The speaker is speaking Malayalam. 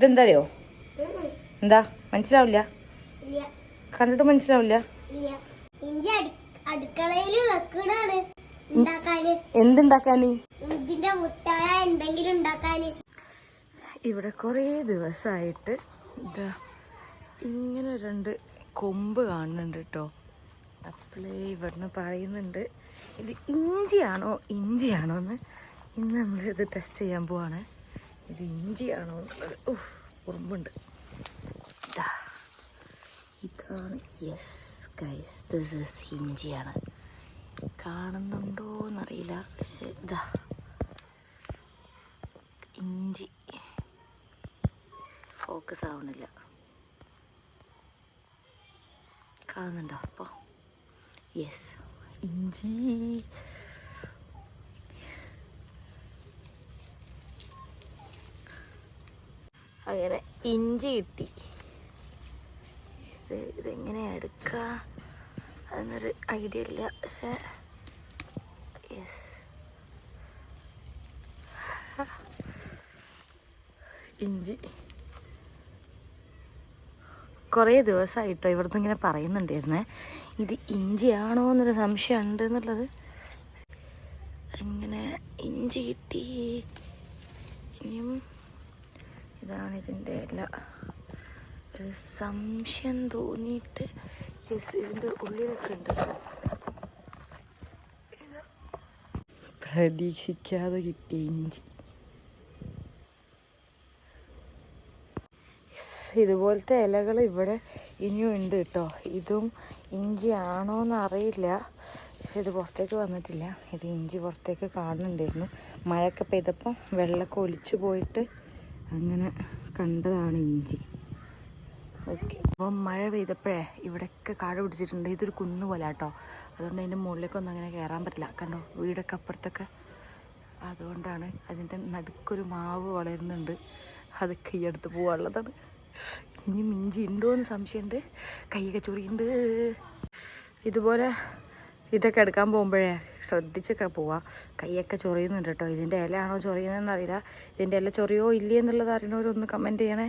ഇതെന്തറിയോ? എന്താ? മനസ്സിലാവില്ല? കണ്ടിട്ട് മനസ്സിലാവില്ല? അടുക്കളയിൽ വെക്കണാണ് എന്തുണ്ടാക്കാന്? ഇതിന്റെ മുട്ടായ എന്തെങ്കിലും ഉണ്ടാക്കാന്. ഇവിടെ കുറേ ദിവസായിട്ട് ഇതാ ഇങ്ങനെ രണ്ട് കൊമ്പ് കാണുന്നുണ്ട് കേട്ടോ. അപ്പളേ ഇവിടുന്ന് പറയുന്നുണ്ട് ഇത് ഇഞ്ചിയാണോ? ഇഞ്ചിയാണോ എന്ന് ഇന്ന് നമ്മൾ ഇത് ടെസ്റ്റ് ചെയ്യാൻ പോവാണ്. ഇത് ഇഞ്ചിയാണോ ഓഹ് ഉറുമ്പുണ്ട് ഇതാ ഇതാണ്. യെസ് ഗൈസ് ദിസ് ഇസ് ഇഞ്ചിയാണ്. കാണുന്നുണ്ടോ എന്നറിയില്ല പക്ഷെ ഇതാ ഇഞ്ചി. ഫോക്കസ് ആവുന്നില്ല കാണുന്നുണ്ടോ? അപ്പോൾ യെസ് ഇഞ്ചി. അങ്ങനെ ഇഞ്ചി കിട്ടി. ഇത് ഇതെങ്ങനെ എടുക്കുക അതൊന്നൊരു ഐഡിയ ഇല്ല പക്ഷേ യെസ് ഇഞ്ചി. കുറേ ദിവസമായിട്ടോ ഇവിടുന്ന് ഇങ്ങനെ പറയുന്നുണ്ടായിരുന്നേ. ഇത് ഇഞ്ചിയാണോ എന്നൊരു സംശയം ഉണ്ട് എന്നുള്ളത് അങ്ങനെ ഇഞ്ചി കിട്ടി. ഇനിയും ഇതാണ് ഇതിന്റെ എല്ലാ ഒരു സംശയം തോന്നിയിട്ട് യെസ് ഇതിന്റെ ഉള്ളിലൊക്കെ ഉണ്ട്. പ്രതീക്ഷിക്കാതെ കിട്ടിയ ഇഞ്ചി. ഇതുപോലത്തെ ഇലകൾ ഇവിടെ ഇനിയും ഉണ്ട് കേട്ടോ. ഇതും ഇഞ്ചി ആണോ എന്ന് അറിയില്ല പക്ഷെ ഇത് പുറത്തേക്ക് വന്നിട്ടില്ല. ഇത് ഇഞ്ചി പുറത്തേക്ക് കാണുന്നുണ്ടായിരുന്നു. മഴയൊക്കെ പെയ്തപ്പം വെള്ളമൊക്കെ ഒലിച്ചു പോയിട്ട് അങ്ങനെ കണ്ടതാണ് ഇഞ്ചി. ഓക്കെ അപ്പം മഴ പെയ്തപ്പോഴേ ഇവിടെയൊക്കെ കാട് പിടിച്ചിട്ടുണ്ട്. ഇതൊരു കുന്നു പോലെ കേട്ടോ അതുകൊണ്ട് അതിന്റെ മുകളിലേക്കൊന്നും അങ്ങനെ കയറാൻ പറ്റില്ല. കണ്ടോ? വീടൊക്കെ അപ്പുറത്തൊക്കെ. അതുകൊണ്ടാണ് അതിന്റെ നടുക്കൊരു മാവ് വളരുന്നുണ്ട്. അതൊക്കെ ഈ അടുത്ത് പോകാനുള്ളതാണ്. ഇനി മിഞ്ചി ഉണ്ടോ എന്ന് സംശയമുണ്ട് കൈയൊക്കെ ചൊറിയുണ്ട്. ഇതുപോലെ ഇതൊക്കെ എടുക്കാൻ പോകുമ്പോഴേ ശ്രദ്ധിച്ചൊക്കെ പോവാ. കൈയൊക്കെ ചൊറിയുന്നുണ്ട് കേട്ടോ. ഇതിന്റെ ഇലയാണോ ചൊറിയുന്നതെന്ന് അറിയില്ല ഇതിന്റെ ഇല ചൊറിയോ ഇല്ലേ എന്നുള്ളത് അറിയണവരൊന്ന് കമന്റ് ചെയ്യണേ.